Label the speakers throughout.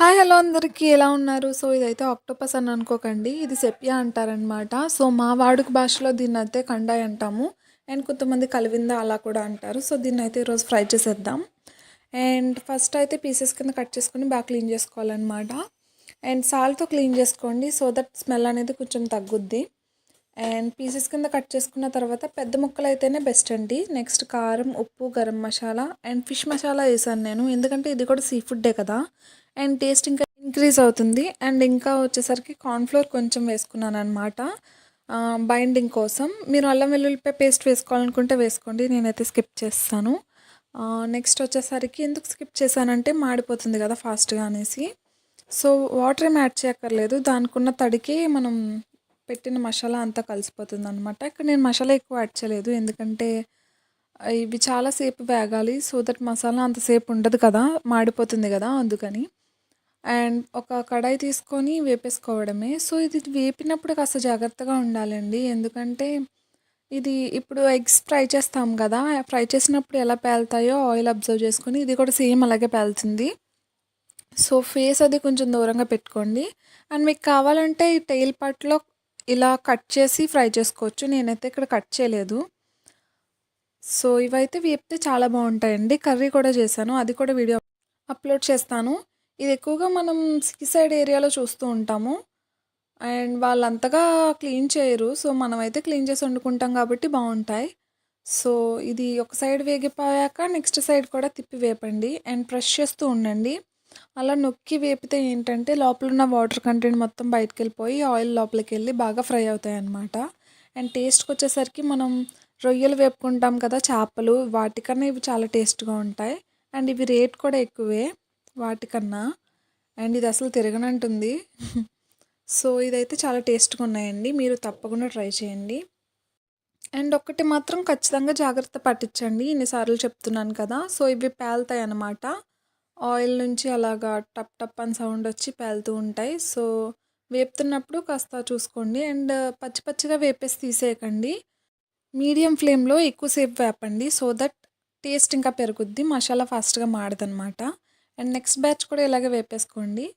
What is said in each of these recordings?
Speaker 1: Hi hello అందరికీ ఎలా ఉన్నారు? సో ఇదైతే ఆక్టోపస్ అని అనుకోకండి. ఇది సెపియా అంటారనమాట. సో మా వాడుక భాషలో దీన్ని అయితే కండాయ్ అంటాము. అండ్ కొంతమంది కలివింద అలా కూడా అంటారు. సో దీన్ని అయితే ఈరోజు ఫ్రై చేసేద్దాం. అండ్ ఫస్ట్ అయితే పీసెస్ కింద కట్ చేసుకొని బాగా క్లీన్ చేసుకోవాలన్నమాట. అండ్ సాల్ట్తో క్లీన్ చేసుకోండి. సో దట్ స్మెల్ అనేది కొంచెం తగ్గుద్ది. అండ్ పీసెస్ కింద కట్ చేసుకున్న తర్వాత పెద్ద ముక్కలు అయితేనే బెస్ట్ అండి. నెక్స్ట్ కారం ఉప్పు గరం మసాలా అండ్ ఫిష్ మసాలా వేసాను నేను. ఎందుకంటే ఇది కూడా సీ ఫుడ్డే కదా. అండ్ టేస్ట్ ఇంకా ఇంక్రీజ్ అవుతుంది. అండ్ ఇంకా వచ్చేసరికి కార్న్ఫ్లోర్ కొంచెం వేసుకున్నాను అనమాట బైండింగ్ కోసం. మీరు అల్లం వెల్లుల్లిపాయ పేస్ట్ వేసుకోవాలనుకుంటే వేసుకోండి. నేనైతే స్కిప్ చేస్తాను. నెక్స్ట్ వచ్చేసరికి ఎందుకు స్కిప్ చేశానంటే మాడిపోతుంది కదా ఫాస్ట్గా అనేసి. సో వాటర్ ఏం యాడ్ చేయక్కర్లేదు. దానికి ఉన్న తడికి మనం పెట్టిన మసాలా అంతా కలిసిపోతుంది అనమాట ఇక్కడ నేను మసాలా ఎక్కువ యాడ్ చేయలేదు. ఎందుకంటే ఇవి చాలాసేపు వేగాలి. సో దట్ మసాలా అంతసేపు ఉండదు కదా. మాడిపోతుంది కదా అందుకని. అండ్ ఒక కడాయి తీసుకొని వేపేసుకోవడమే. సో ఇది వేపినప్పుడు కాస్త జాగ్రత్తగా ఉండాలండి. ఎందుకంటే ఇది ఇప్పుడు ఎగ్స్ ఫ్రై చేస్తాం కదా ఫ్రై చేసినప్పుడు ఎలా పేలుతాయో ఆయిల్ అబ్జర్వ్ చేసుకొని ఇది కూడా సేమ్ అలాగే పేలుతుంది. సో ఫేస్ అది కొంచెం దూరంగా పెట్టుకోండి. అండ్ మీకు కావాలంటే ఈ టైల్ పార్ట్లో ఇలా కట్ చేసి ఫ్రై చేసుకోవచ్చు. నేనైతే ఇక్కడ కట్ చేయలేదు. సో ఇవైతే వేపితే చాలా బాగుంటాయండి. కర్రీ కూడా చేశాను. అది కూడా వీడియో అప్లోడ్ చేస్తాను. ఇది ఎక్కువగా మనం సీ సైడ్ ఏరియాలో చూస్తూ ఉంటాము. అండ్ వాళ్ళంతగా క్లీన్ చేయరు. సో మనమైతే క్లీన్ చేసి వండుకుంటాం కాబట్టి బాగుంటాయి సో ఇది ఒక సైడ్ వేగిపోయాక నెక్స్ట్ సైడ్ కూడా తిప్పి వేపండి. అండ్ ప్రెష్ చేస్తూ ఉండండి. అలా నొక్కి వేపితే ఏంటంటే లోపల ఉన్న వాటర్ కంటెంట్ మొత్తం బయటకు వెళ్ళిపోయి ఆయిల్ లోపలికి వెళ్ళి బాగా ఫ్రై అవుతాయి అన్నమాట అండ్ టేస్ట్కి వచ్చేసరికి మనం రొయ్యలు వేపుకుంటాం కదా చేపలు వాటికన్నా ఇవి చాలా టేస్ట్గా ఉంటాయి. అండ్ ఇవి రేట్ కూడా ఎక్కువే. వాటికన్నా. అండ్ ఇది అసలు తిరగనంటుంది. సో ఇదైతే చాలా టేస్ట్గా ఉన్నాయండి. మీరు తప్పకుండా ట్రై చేయండి. అండ్ ఒక్కటి మాత్రం ఖచ్చితంగా జాగ్రత్త పట్టించండి. ఇన్నిసార్లు చెప్తున్నాను కదా. సో ఇవి పేలుతాయి అన్నమాట. ఆయిల్ నుంచి అలాగా టప్ టప్ అని సౌండ్ వచ్చి పేలుతూ ఉంటాయి. సో వేపుతున్నప్పుడు కాస్త చూసుకోండి. అండ్ పచ్చి పచ్చిగా వేపేసి తీసేయకండి. మీడియం ఫ్లేమ్లో ఎక్కువసేపు వేపండి. సో దట్ టేస్ట్ ఇంకా పెరుగుద్ది. మసాలా ఫాస్ట్గా మాడదనమాట అండ్ నెక్స్ట్ బ్యాచ్ కూడా ఇలాగే వేపేసుకోండి.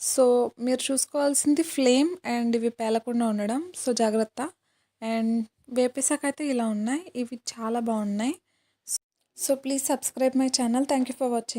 Speaker 1: సో మీరు చూసుకోవాల్సింది ఫ్లేమ్ అండ్ ఇవి పేలకుండా ఉండడం. సో జాగ్రత్త. అండ్ వేపేసాకైతే ఇలా ఉన్నాయి. ఇవి చాలా బాగున్నాయి. So please subscribe my channel. Thank you for watching.